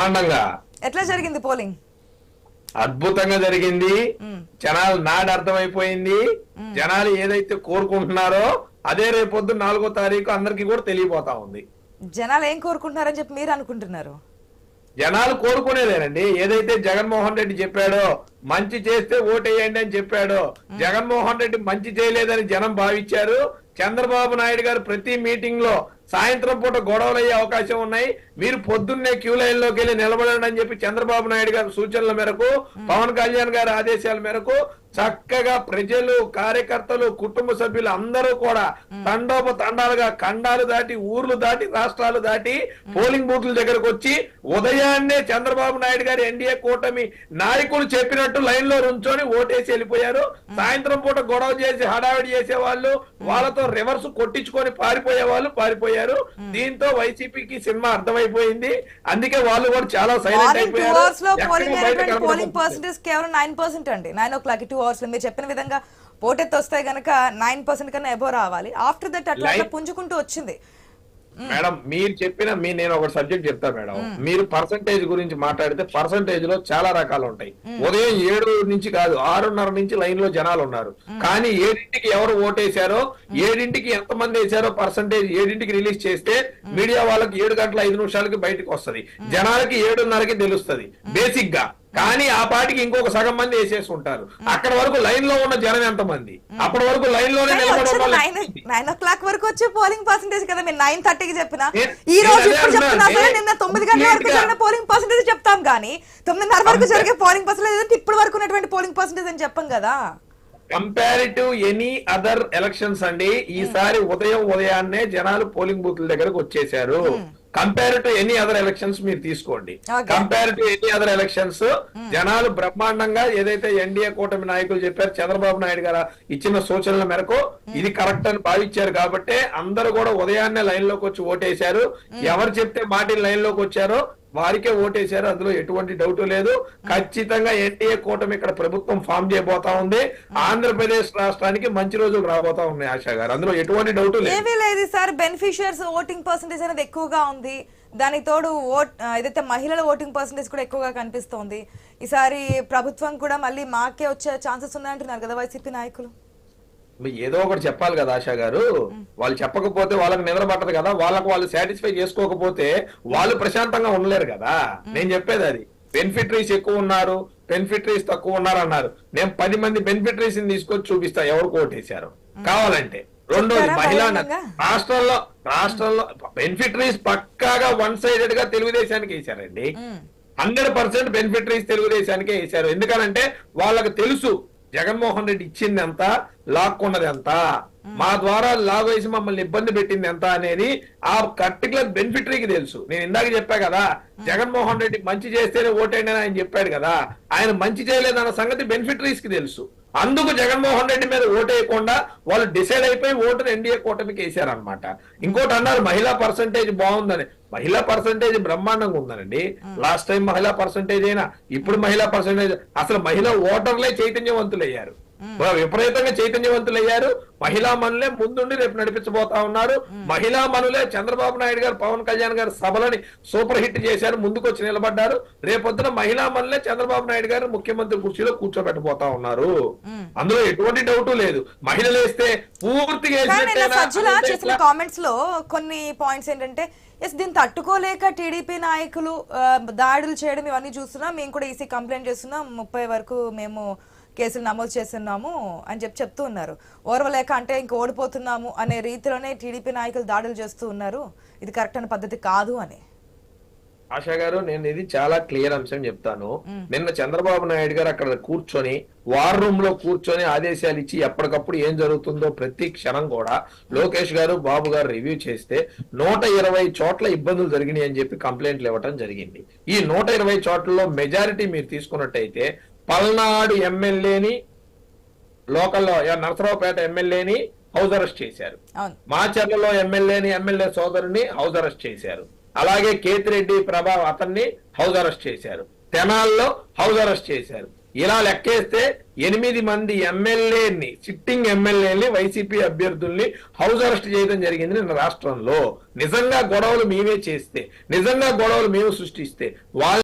బ్రహ్మాండంగా. ఎట్లా జరిగింది పోలింగ్? అద్భుతంగా జరిగింది. జనాలు నాడు అర్థమైపోయింది. జనాలు ఏదైతే కోరుకుంటున్నారో అదే రేపొద్దు నాలుగో తారీఖు అందరికీ కూడా తెలియపోతా ఉంది. జనాలు ఏం కోరుకుంటున్నారని చెప్పి మీరు అనుకుంటున్నారు? జనాలు కోరుకునేదేనండి. ఏదైతే జగన్మోహన్ రెడ్డి చెప్పాడో మంచి చేస్తే ఓటేయండి అని చెప్పాడో జగన్మోహన్ రెడ్డి మంచి చేయలేదని జనం భావించారు. చంద్రబాబు నాయుడు గారు ప్రతి మీటింగ్లో సాయంత్రం పూట గొడవలు అయ్యే అవకాశం ఉన్నాయి. మీరు పొద్దున్నే క్యూ లైన్లోకి వెళ్ళి నిలబడండి అని చెప్పి చంద్రబాబు నాయుడు గారి సూచనల మేరకు పవన్ కళ్యాణ్ గారి ఆదేశాల మేరకు చక్కగా ప్రజలు కార్యకర్తలు కుటుంబ సభ్యులు అందరూ కూడా తండోప తండాలుగా ఖండాలు దాటి ఊర్లు దాటి రాష్ట్రాలు దాటి పోలింగ్ బూత్ల దగ్గరకు వచ్చి ఉదయాన్నే చంద్రబాబు నాయుడు గారి ఎన్డీఏ కూటమి నాయకులు చెప్పినట్టు లైన్లో నుంచొని ఓటేసి వెళ్ళిపోయారు. సాయంత్రం పూట గొడవ చేసి హడావిడి చేసే వాళ్ళు వాళ్ళతో రివర్స్ కొట్టించుకొని పారిపోయే వాళ్ళు పారిపోయారు. దీంతో వైసీపీకి సినిమా అర్థమైపోయింది. అందుకే వాళ్ళు కూడా చాలా సైలెంట్ అయిపోయారు. అవర్స్ మీరు చెప్పిన విధంగా పోటెత్తి వస్తే గనక నైన్ పర్సెంట్ కన్నా ఎబో రావాలి. ఆఫ్టర్ దట్ అట్లా పుంజుకుంటూ వచ్చింది. మేడం మీరు చెప్పిన మీ నేను ఒక సబ్జెక్ట్ చెప్తా మేడం. మీరు పర్సంటేజ్ గురించి మాట్లాడితే పర్సంటేజ్లో చాలా రకాలు ఉంటాయి. ఉదయం ఏడు నుంచి కాదు ఆరున్నర నుంచి లైన్లో జనాలు ఉన్నారు. కానీ ఏడింటికి ఎవరు ఓటేశారో ఏడింటికి ఎంత మంది వేశారో పర్సంటేజ్ ఏడింటికి రిలీజ్ చేస్తే మీడియా వాళ్ళకి ఏడు గంటల ఐదు నిమిషాలకి బయటకు వస్తది. జనాలకి ఏడున్నరకి తెలుస్తది బేసిక్గా కానీ ఆ పాటికి ఇంకొక సగం మంది వేసేసి ఉంటారు. అక్కడ వరకు లైన్లో ఉన్న జనం ఎంత మంది అప్పటి వరకు లైన్లోనే నైన్ ఓ క్లాక్ వరకు వచ్చే పోలింగ్ పర్సెంటేజ్ కదా మీరు నైన్ థర్టీకి చెప్పిన? ఈ రోజు ఇప్పుడు చెప్తున్నా సరే నిన్న తొమ్మిది గంటల వరకు జరిగిన పోలింగ్ పర్సెంటేజ్ చెప్తాం కానీ తొమ్మిదిన్నర వరకు. జరిగే పోలింగ్ పర్సెంటేజ్ ఇప్పటి వరకు ఉన్నటువంటి పోలింగ్ పర్సెంటేజ్ అని చెప్పం కదా. కంపారిటివ్ ఎనీ అదర్ ఎలక్షన్స్ అండి ఈసారి ఉదయం ఉదయాన్నే జనాలు పోలింగ్ బూత్ల దగ్గరకు వచ్చేసారు కంపారిటివ్ ఎనీ అదర్ ఎలక్షన్స్ మీరు తీసుకోండి. Okay. Comparative any other elections జనాలు బ్రహ్మాండంగా ఏదైతే ఎన్డీఏ కూటమి నాయకులు చెప్పారు చంద్రబాబు నాయుడు గారు ఇచ్చిన సూచనల మేరకు ఇది కరెక్ట్ అని భావించారు కాబట్టి అందరూ కూడా ఉదయాన్నే లైన్లోకి వచ్చి ఓటేశారు. ఎవరు చెప్తే మాటి లైన్లోకి వచ్చారో వారికే ఓటేశారు. అందులో ఎటువంటి డౌట్ లేదు. ఖచ్చితంగా ఎన్డీఏ కూటమి ఇక్కడ ప్రభుత్వం ఫామ్ చేయబోతా ఉంది. ఆంధ్రప్రదేశ్ రాష్ట్రానికి మంచి రోజులు రాబోతా ఉన్నాయి ఆశా గారు. అందులో ఎటువంటి డౌట్ లేదు. సార్. బెనిఫిషియర్స్ ఓటింగ్ పర్సెంటేజ్ అనేది ఎక్కువగా ఉంది. దానికి తోడు ఓట్ ఏదైతే మహిళల ఓటింగ్ పర్సెంటేజ్ కూడా ఎక్కువగా కనిపిస్తోంది. ఈసారి ప్రభుత్వం కూడా మళ్ళీ మాకే వచ్చే ఛాన్సెస్ ఉన్నాయంటున్నారు కదా వైసీపీ నాయకులు. ఏదో ఒకటి చెప్పాలి కదా ఆశా గారు. వాళ్ళు చెప్పకపోతే వాళ్ళకి నిద్ర పట్టదు కదా. వాళ్ళకి వాళ్ళు సాటిస్ఫై చేసుకోకపోతే వాళ్ళు ప్రశాంతంగా ఉండలేరు కదా. నేను చెప్పేది అది. బెనిఫిటరీస్ ఎక్కువ ఉన్నారు. బెనిఫిటరీస్ తక్కువ ఉన్నారు అన్నారు. నేను పది మంది బెనిఫిటరీస్ తీసుకొచ్చి చూపిస్తా ఎవరు కోటేశారు. కావాలంటే. రెండోది మహిళా? రాష్ట్రంలో రాష్ట్రంలో బెనిఫిటరీస్ పక్కాగా వన్ సైడెడ్గా తెలుగుదేశానికి వేశారండి. హండ్రెడ్ పర్సెంట్ బెనిఫిటరీస్ తెలుగుదేశానికే వేశారు. ఎందుకనంటే వాళ్ళకి తెలుసు జగన్మోహన్ రెడ్డి ఇచ్చింది ఎంత లాక్కున్నది ఎంత మా ద్వారా లాగ్ వేసి మమ్మల్ని ఇబ్బంది పెట్టింది ఎంత అనేది ఆ పర్టికులర్ బెనిఫిటరీకి తెలుసు. నేను ఇందాక చెప్పా కదా జగన్మోహన్ రెడ్డి మంచి చేస్తేనే ఓటేయండి అని ఆయన చెప్పాడు కదా. ఆయన మంచి చేయలేదన్న సంగతి బెనిఫిటరీస్కి తెలుసు. అందుకు జగన్మోహన్ రెడ్డి మీద ఓటేయకుండా వాళ్ళు డిసైడ్ అయిపోయి ఓటును ఎన్డీఏ కూటమికి వేశారనమాట ఇంకోటి అన్నారు మహిళా పర్సంటేజ్ బాగుందని. మహిళా పర్సంటేజ్ బ్రహ్మాండంగా ఉందనండి. లాస్ట్ టైం మహిళా పర్సంటేజ్ అయినా ఇప్పుడు మహిళా పర్సంటేజ్ అసలు మహిళా ఓటర్లే చైతన్యవంతులయ్యారు. విపరీతంగా చైతన్యవంతులయ్యారు. మహిళా మనులే ముందుండి రేపు నడిపించబోతా ఉన్నారు. మహిళా మనులే చంద్రబాబు నాయుడు గారు పవన్ కళ్యాణ్ గారు సభలని సూపర్ హిట్ చేశారు ముందుకొచ్చి నిలబడ్డారు. రేపొద్దున మహిళా మనులే చంద్రబాబు నాయుడు గారు ముఖ్యమంత్రి కుర్చీలో కూర్చోబెట్టబోతా ఉన్నారు. అందులో ఎటువంటి డౌట్ లేదు. మహిళలు వేస్తే పూర్తిగా చేసిన కామెంట్స్లో కొన్ని పాయింట్స్ ఏంటంటే ఎస్ దీన్ని తట్టుకోలేక టీడీపీ నాయకులు దాడులు చేయడం ఇవన్నీ చూస్తున్నాం. మేము కూడా ఈసీ కంప్లైంట్ చేస్తున్నాం. ముప్పై వరకు మేము కేసులు నమోదు చేస్తున్నాము అని చెప్పి చెప్తూ ఉన్నారు. ఓర్వలేక అంటే ఇంక ఓడిపోతున్నాము అనే రీతిలోనే టీడీపీ నాయకులు దాడులు చేస్తూ ఉన్నారు. ఇది కరెక్ట్ అనే పద్ధతి కాదు అని. ఆశా గారు నేను ఇది చాలా క్లియర్ అంశం చెప్తాను. నిన్న చంద్రబాబు నాయుడు గారు అక్కడ కూర్చొని వార్ రూమ్లో కూర్చొని ఆదేశాలు ఇచ్చి ఎప్పటికప్పుడు ఏం జరుగుతుందో ప్రతి క్షణం కూడా లోకేష్ గారు బాబు గారు రివ్యూ చేస్తే నూట ఇరవై చోట్ల ఇబ్బందులు జరిగినాయి అని చెప్పి కంప్లైంట్లు ఇవ్వటం జరిగింది. ఈ నూట ఇరవై చోట్లలో మెజారిటీ మీరు తీసుకున్నట్టయితే పల్నాడు ఎమ్మెల్యేని లోకల్లో నరసరావుపేట ఎమ్మెల్యేని హౌస్ అరెస్ట్ చేశారు. మాచర్లలో ఎమ్మెల్యేని ఎమ్మెల్యే సోదరుని హౌస్ అరెస్ట్ చేశారు. అలాగే కేతిరెడ్డి ప్రభా అతన్ని హౌస్ అరెస్ట్ చేశారు. తెనాల్లో హౌస్ అరెస్ట్ చేశారు. ఇలా లెక్కేస్తే ఎనిమిది మంది ఎమ్మెల్యేని సిట్టింగ్ ఎమ్మెల్యేని వైసీపీ అభ్యర్థుల్ని హౌస్ అరెస్ట్ చేయడం జరిగింది నిన్న రాష్ట్రంలో. నిజంగా గొడవలు మేమే చేస్తే నిజంగా గొడవలు మేము సృష్టిస్తే వాళ్ళ